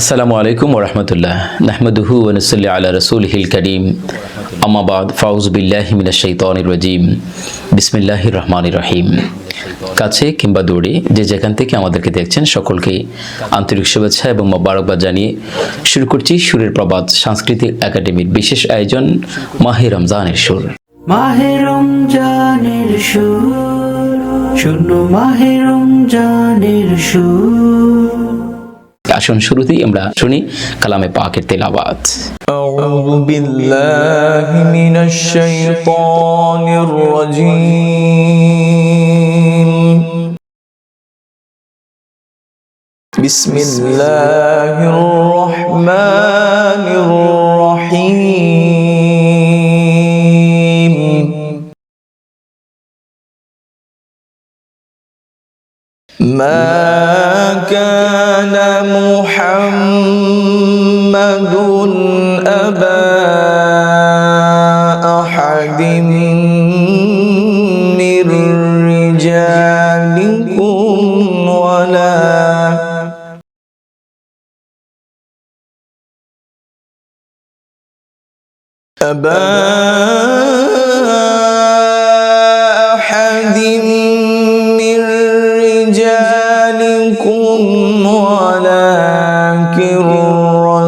আসসালামু আলাইকুম ওরহমতুল্লাহ নাহমদুহু ওনসল্লি আলা রসুল হিল করিম আমাবাদ ফাউজ বিল্লাহ মিনাশাইতানির রাজিম। বিসমিল্লাহির রহমানির রহিম। কাছে কিংবা দূরে, যে যেখান থেকে আমাদেরকে দেখছেন, সকলকে আন্তরিক শুভেচ্ছা এবং মোবারকবাদ জানিয়ে শুরু করছি সুরের প্রবাদ সাংস্কৃতিক একাডেমির বিশেষ আয়োজন মাহে রমজানের সুর। মাহে রমজানের সুর শূন্য মাহে রমজানের সুর। আসুন শুরুতেই আমরা শুনি কালামে পাকের তেলাওয়াত أعوذ بالله من الشيطان الرجيم بسم الله الرحمن الرحيم ما كان محمد أبا أحد من رجالكم ولا أبا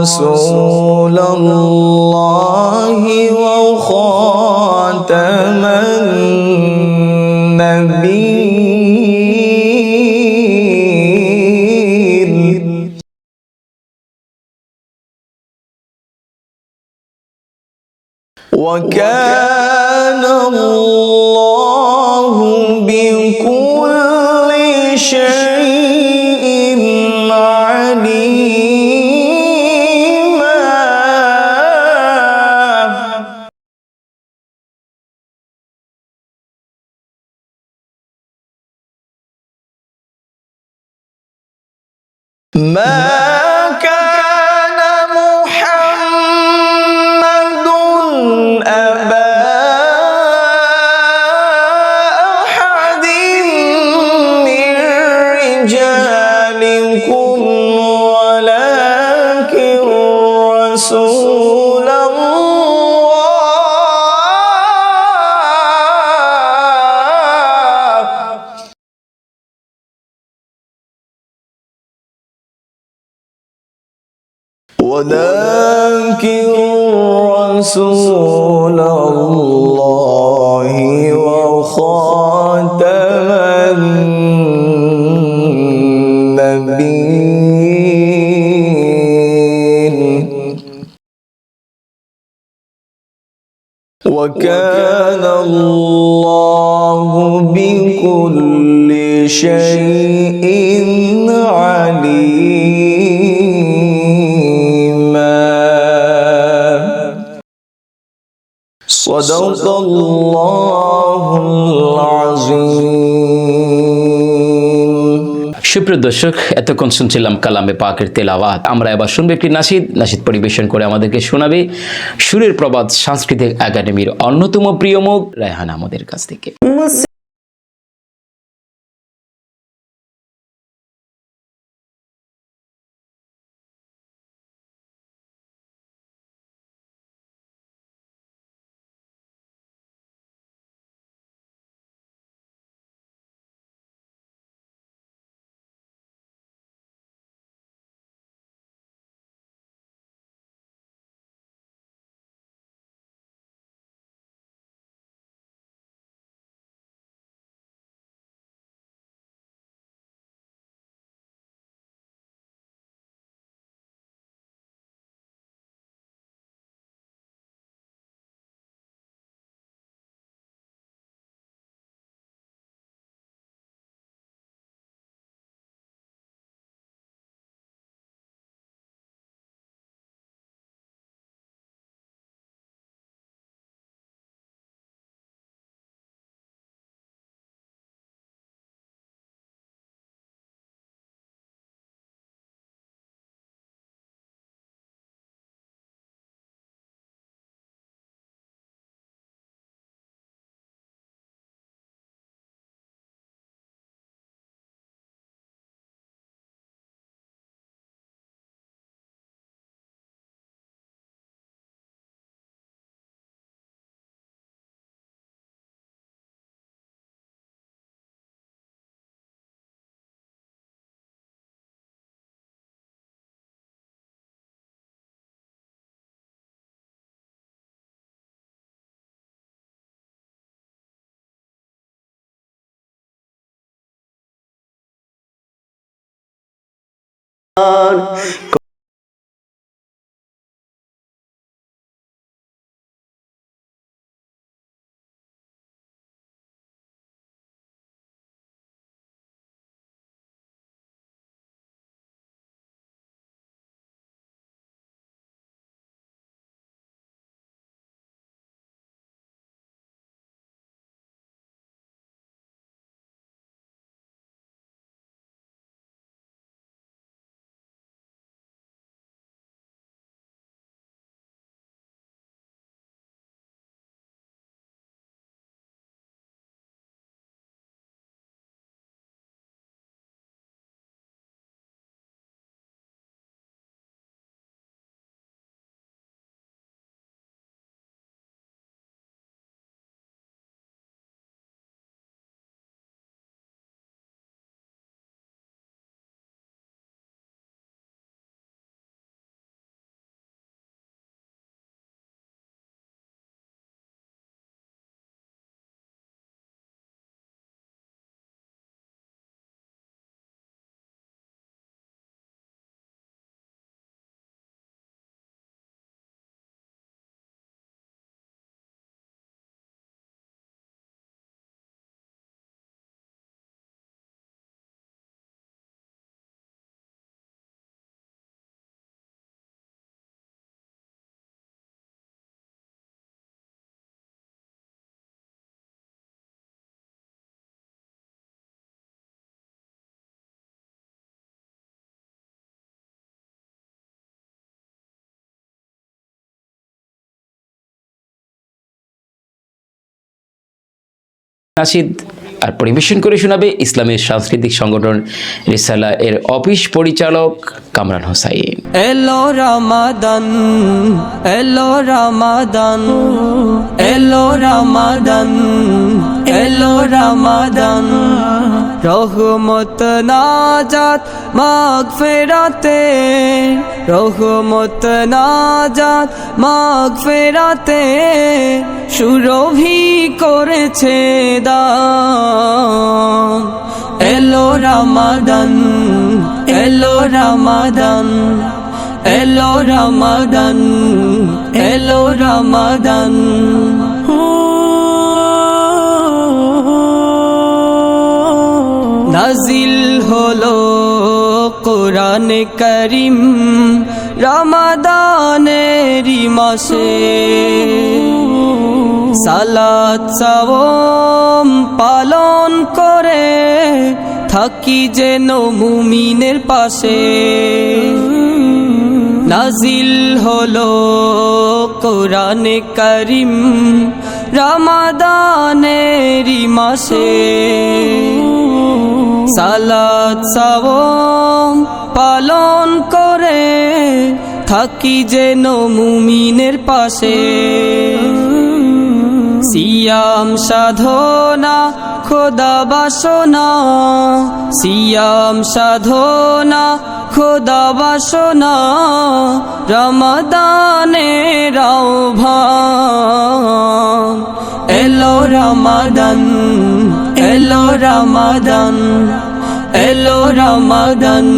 رسول الله وخاتم النبيين. وكان الله بكل شيء ما ولكن رسول الله وخاتم النبيين وكان الله بكل شيء عليما صدق الله العظيم সুপ্রিয় দর্শক এতক্ষণ শুনছিলাম কালামে পাকের তেলাওয়াত আমরা এবার শুনবো একটি নাসিদ নাসিদ পরিবেশন করে আমাদেরকে শোনাবে সুরের প্রবাদ সাংস্কৃতিক একাডেমির অন্যতম প্রিয় মুখ রায়হান আমাদের কাছ থেকে আর নাসিদ আর পরিবেশন করে শোনাবে ইসলামের সাংস্কৃতিক সংগঠন রিসালা এর অফিস পরিচালক কামরান হোসাইন। এলো রামাদান এলো রামাদান এলো রামাদান এলো রামাদান। রহমত নাজাত মাগ ফেরাতে রহমত নাজাত মাগ ফেরাতে সুরভি করেছে দান। এলো রামাদান এলো রামাদান এলো রামাদান এলো রামাদান। নাজিল হলো কোরআন করিম রমাদানেরই মাসে সালাত সাওম পালন করে থাকি যেন মুমিনের পাশে। নাজিল হলো কোরআন করিম রমাদানেরই মাসে। সালাত সাওম পালন করে থাকি যেন মুমিনের পাশে। সিয়াম সাধনা, খোদা বাসনা। সিয়াম সাধনা, খোদা বাসনা। রমাদানে রাওভান এলো রমাদান এলো রমাদান। এলো রমাদান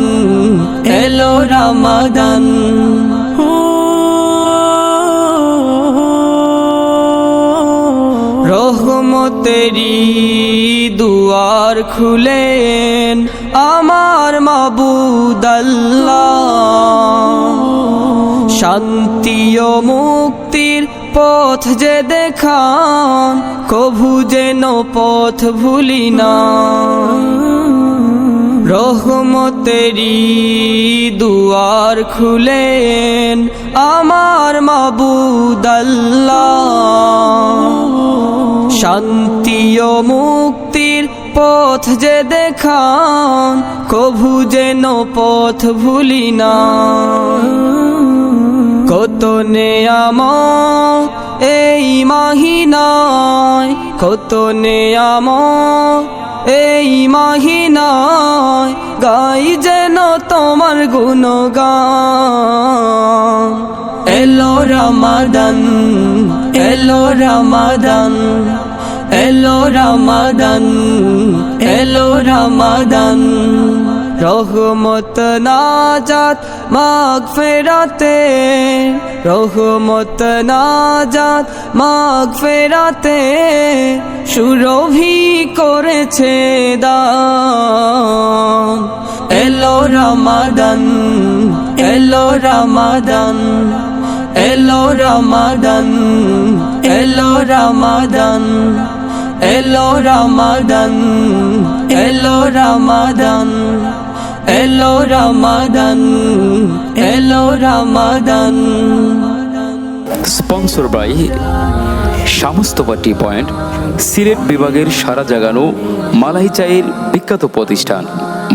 এলো রমাদান রহমতেরি দুয়ার খুলেন আমার মাবুদাল্লাহ শান্তি ও মুক্তির পথ যে দেখান, কভু যেন পথ ভুলি না। রহমতেরি দুয়ার খুলেন আমার মাবুদাল্লাহ শান্তি ও মুক্তির পথ যে দেখান, কভু যেন পথ ভুলি না। কত নেয়াম এই মাহিনায়, কত নেয়াম এই মাহিনায় গাই যেন তোমার গুণগান। এলো রামাদান এলো রামাদান এলো রামাদান এলো রমাদান। রহমত নাজাত মাগ ফেরাতে, রহমত নাজাত মাগ ফেরাতে, সুরভি করেছে দান। এলো রমাদান এলো রমাদান এলো রমাদান এলো রমাদান এলো রমাদান এলো রমাদান। এলো রামাদান এলো রমাদান স্পন্সর বাই সমস্তপা টি পয়েন্ট সিলেট বিভাগের সারা জাগানো মালাই চায়ের বিখ্যাত প্রতিষ্ঠান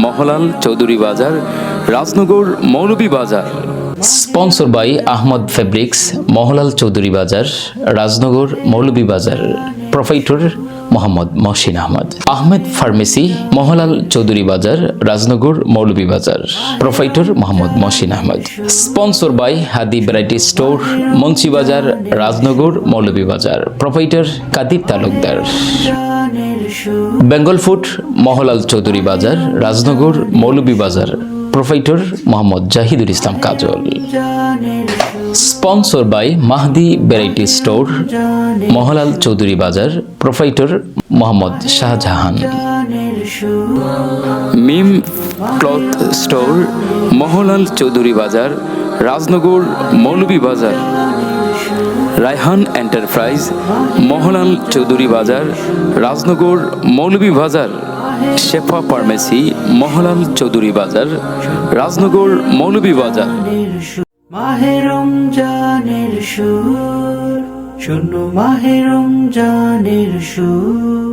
মহলাল Chowdhury Bazar Rajnagar Moulvi Bazar sponsor by Ahmad fabrics Mohalal Chowdhury Bazar Rajnagar Moulvi Bazar proprietor Mohammad Mohsin Ahmad. Ahmed pharmacy, Mohalal Chowdhury Bazar, Rajnagar Moulvi Bazar. Proprietor Mohammad Mohsin Ahmad. Sponsor by Hadi variety store, Munshi Bazar, Rajnagar Moulvi Bazar. Proprietor Kadir Talukdar. Bengal food, Mohalal Chowdhury Bazar, Rajnagar Moulvi Bazar. Proprietor Mohammad Zahidul Islam Kajol. Sponsor by Mahdi variety store Mohalal Chowdhury Bazar proprietor Mohammad Shahjahan Mim cloth store Mohalal Chowdhury Bazar Rajnagar Moulvi বাজার Raihan enterprise মহলাল Chowdhury Bazar Rajnagar Moulvi বাজার শেফা pharmacy Mohalal Chowdhury Bazar Rajnagar Moulvi বাজার মাহেরম জানের সুর শূন্য মাহেরম জানের সুর।